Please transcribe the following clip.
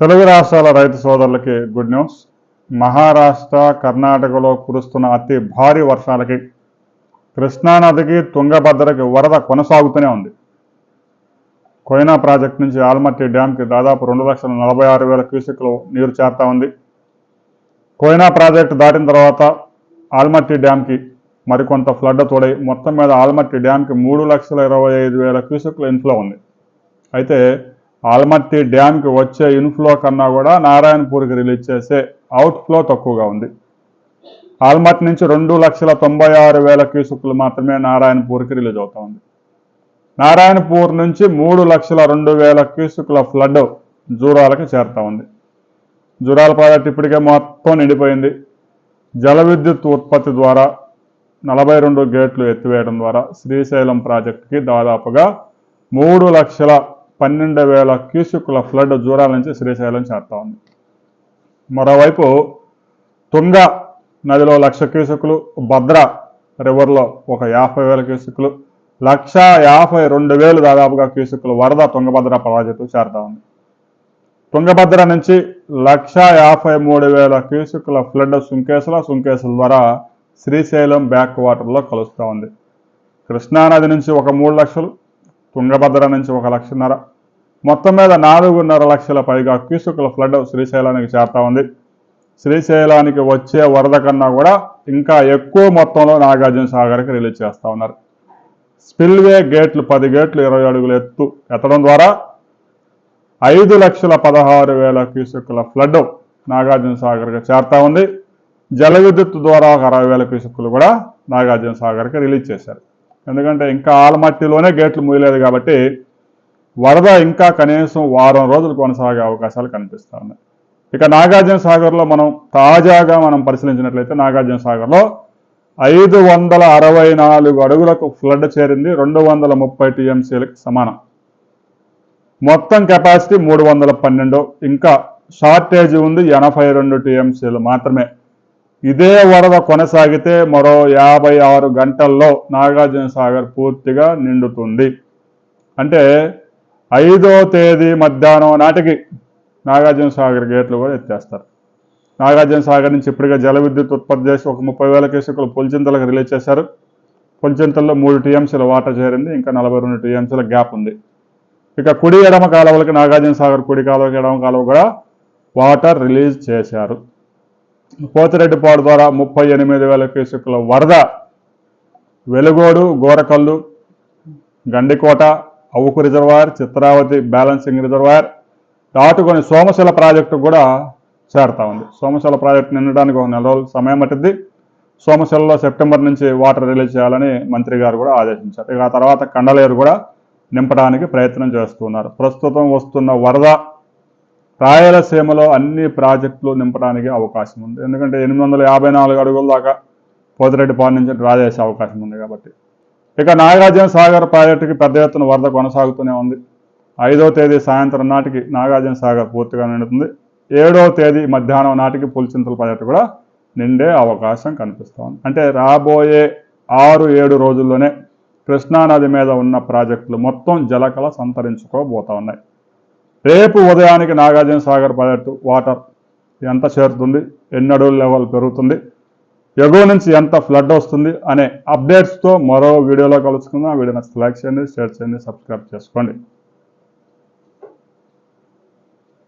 తెలుగు రాష్ట్రాల రైతు సోదరులకి గుడ్ న్యూస్. మహారాష్ట్ర కర్ణాటకలో కురుస్తున్న అతి భారీ వర్షాలకి కృష్ణానదికి తుంగభద్రకి వరద కొనసాగుతూనే ఉంది. కోయినా ప్రాజెక్ట్ నుంచి ఆల్మట్టి డ్యాంకి దాదాపు రెండు లక్షల నలభై ఆరు వేల క్యూసెక్లు నీరు చేరుతా ఉంది. కోయినా ప్రాజెక్టు దాటిన తర్వాత ఆల్మట్టి డ్యాంకి మరికొంత ఫ్లడ్ తోడై మొత్తం మీద ఆల్మట్టి డ్యాంకి మూడు లక్షల ఇరవై ఐదు వేల క్యూసెక్ల ఇన్ఫ్లో ఉంది. అయితే ఆల్మట్టి డ్యామ్కి వచ్చే ఇన్ఫ్లో కన్నా కూడా నారాయణపూర్కి రిలీజ్ చేసే అవుట్ఫ్లో తక్కువగా ఉంది. ఆల్మట్టి నుంచి రెండు లక్షల తొంభై ఆరు వేల క్యూసుకులు మాత్రమే నారాయణపూర్కి రిలీజ్ అవుతా ఉంది. నారాయణపూర్ నుంచి మూడు లక్షల రెండు వేల క్యూసుకుల ఫ్లడ్ జూరాలకు చేరుతా ఉంది. జూరాల ప్రాజెక్ట్ ఇప్పటికే మొత్తం నిండిపోయింది. జల విద్యుత్ ఉత్పత్తి ద్వారా నలభై రెండు గేట్లు ఎత్తివేయడం ద్వారా శ్రీశైలం ప్రాజెక్టుకి దాదాపుగా మూడు లక్షల పన్నెండు వేల క్యూసెక్ల ఫ్లడ్ జూరాల నుంచి శ్రీశైలం చేరుతా ఉంది. మరోవైపు తుంగ నదిలో లక్ష క్యూసెక్లు భద్ర రివర్లో ఒక యాభై వేల క్యూసెక్లు లక్ష యాభై రెండు వేలు దాదాపుగా క్యూసెక్లు వరద తుంగభద్ర ప్రాజెక్టు చేరుతా ఉంది. తుంగభద్ర నుంచి లక్ష యాభై మూడు వేల క్యూసెక్ల ఫ్లడ్ సుంకేసుల సుంకేసుల ద్వారా శ్రీశైలం బ్యాక్ వాటర్లో కలుస్తూ ఉంది. కృష్ణానది నుంచి ఒక మూడు లక్షలు తుంగభద్ర నుంచి ఒక లక్షన్నర మొత్తం మీద నాలుగున్నర లక్షల పైగా క్యూసెక్ల ఫ్లడ్ శ్రీశైలానికి చేరుతా ఉంది. శ్రీశైలానికి వచ్చే వరద కన్నా కూడా ఇంకా ఎక్కువ మొత్తంలో నాగార్జున సాగర్కి రిలీజ్ చేస్తూ ఉన్నారు. స్పిల్వే గేట్లు పది గేట్లు ఇరవై అడుగులు ఎత్తు ఎత్తడం ద్వారా ఐదు లక్షల పదహారు వేల క్యూసెక్కుల ఫ్లడ్ నాగార్జున సాగర్కి చేరుతా ఉంది. జల విద్యుత్ ద్వారా ఒక అరవై వేల క్యూసెక్కులు కూడా నాగార్జున సాగర్కి రిలీజ్ చేశారు. ఎందుకంటే ఇంకా ఆలమట్టిలోనే గేట్లు మూయలేదు కాబట్టి వరద ఇంకా కనీసం వారం రోజులు కొనసాగే అవకాశాలు కనిపిస్తూ ఉన్నాయి. ఇక నాగార్జున సాగర్లో మనం తాజాగా మనం పరిశీలించినట్లయితే నాగార్జున సాగర్లో ఐదు వందల అరవై నాలుగు అడుగులకు ఫ్లడ్ చేరింది రెండు వందల ముప్పై టీఎంసీలకు సమానం. మొత్తం కెపాసిటీ మూడు వందల పన్నెండు. ఇంకా షార్టేజ్ ఉంది ఎనభై రెండు టీఎంసీలు మాత్రమే. ఇదే వరద కొనసాగితే మరో యాభై ఆరు గంటల్లో నాగార్జున సాగర్ పూర్తిగా నిండుతుంది. అంటే ఐదో తేదీ మధ్యాహ్నం నాటికి నాగార్జున సాగర్ గేట్లు కూడా ఎత్తేస్తారు. నాగార్జున సాగర్ నుంచి ఇప్పటికే జల విద్యుత్ ఉత్పత్తి చేసి ఒక ముప్పై వేల కేసుకులు పొలిచింతలకు రిలీజ్ చేశారు. పొలిచింతల్లో మూడు టీఎంసీల వాటర్ చేరింది ఇంకా నలభై రెండు టీఎంసీల గ్యాప్ ఉంది. ఇక కుడి ఎడమ కాలువలకి నాగార్జున సాగర్ కుడి కాలువకి ఎడమ కాలువ కూడా వాటర్ రిలీజ్ చేశారు. పోతిరెడ్డిపాడు ద్వారా ముప్పై ఎనిమిది వేల క్యూసెక్ల వరద Velugodu Gorakallu Gandikota Avuku reservoir Chitravathi balancing reservoir దాటుకొని సోమశిల ప్రాజెక్టు కూడా చేరుతా ఉంది. సోమశిల ప్రాజెక్టు నిండడానికి ఒక నెల రోజులు సమయం పట్టింది సోమశిలలో సెప్టెంబర్ నుంచి వాటర్ రిలీజ్ చేయాలని మంత్రి గారు కూడా ఆదేశించారు. ఇక ఆ తర్వాత కండలేరు కూడా నింపడానికి ప్రయత్నం చేస్తున్నారు. ప్రస్తుతం వస్తున్న వరద రాయలసీమలో అన్ని ప్రాజెక్టులు నింపడానికి అవకాశం ఉంది. ఎందుకంటే ఎనిమిది వందల యాభై నాలుగు అడుగుల దాకా పోతిరెడ్డిపాడు నుంచి డ్రా చేసే అవకాశం ఉంది కాబట్టి. ఇక నాగార్జున సాగర్ ప్రాజెక్టుకి పెద్ద ఎత్తున వరద కొనసాగుతూనే ఉంది. ఐదో తేదీ సాయంత్రం నాటికి నాగార్జున సాగర్ పూర్తిగా నిండుతుంది. ఏడో తేదీ మధ్యాహ్నం నాటికి పులిచింతల ప్రాజెక్టు కూడా నిండే అవకాశం కనిపిస్తోంది. అంటే రాబోయే ఆరు ఏడు రోజుల్లోనే కృష్ణానది మీద ఉన్న ప్రాజెక్టులు మొత్తం జలకళ సంతరించుకోబోతా ఉన్నాయి. రేపు ఉదయానికి నాగార్జున సాగర్ ప్రాజెక్టు వాటర్ ఎంత చేరుతుంది? ఎన్ని అడుగుల లెవెల్ పెరుగుతుంది. ఎగువ నుంచి ఎంత ఫ్లడ్ వస్తుంది? అనే అప్డేట్స్తో మరో వీడియోలో కలుసుకుందాం. వీడియో నచ్చితే లైక్ చేయండి షేర్ చేయండి సబ్స్క్రైబ్ చేసుకోండి.